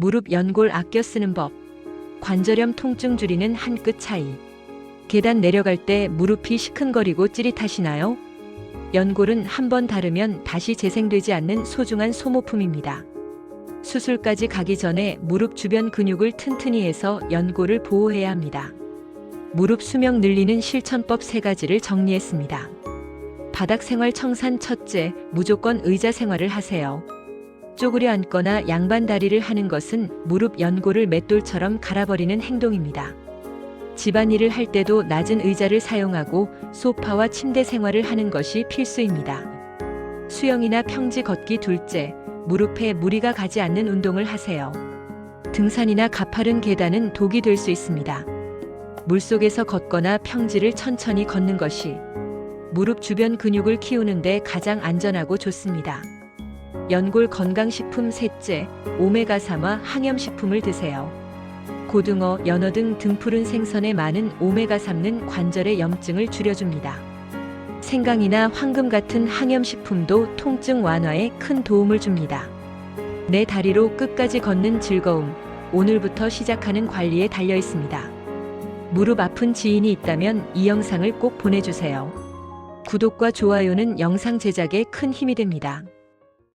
무릎 연골 아껴 쓰는 법. 관절염 통증 줄이는 한 끗 차이. 계단 내려갈 때 무릎이 시큰거리고 찌릿하시나요? 연골은 한 번 다르면 다시 재생되지 않는 소중한 소모품입니다. 수술까지 가기 전에 무릎 주변 근육을 튼튼히 해서 연골을 보호해야 합니다. 무릎 수명 늘리는 실천법 세 가지를 정리했습니다. 바닥 생활 청산 첫째, 무조건 의자 생활을 하세요. 쪼그려 앉거나 양반 다리를 하는 것은 무릎 연골을 맷돌처럼 갈아버리는 행동입니다. 집안일을 할 때도 낮은 의자를 사용하고 소파와 침대 생활을 하는 것이 필수입니다. 수영이나 평지 걷기 둘째, 무릎에 무리가 가지 않는 운동을 하세요. 등산이나 가파른 계단은 독이 될 수 있습니다. 물속에서 걷거나 평지를 천천히 걷는 것이 무릎 주변 근육을 키우는데 가장 안전하고 좋습니다. 연골 건강식품 셋째, 오메가3와 항염식품을 드세요. 고등어, 연어 등 등푸른 생선에 많은 오메가3는 관절의 염증을 줄여줍니다. 생강이나 황금 같은 항염식품도 통증 완화에 큰 도움을 줍니다. 내 다리로 끝까지 걷는 즐거움, 오늘부터 시작하는 관리에 달려 있습니다. 무릎 아픈 지인이 있다면 이 영상을 꼭 보내주세요. 구독과 좋아요는 영상 제작에 큰 힘이 됩니다.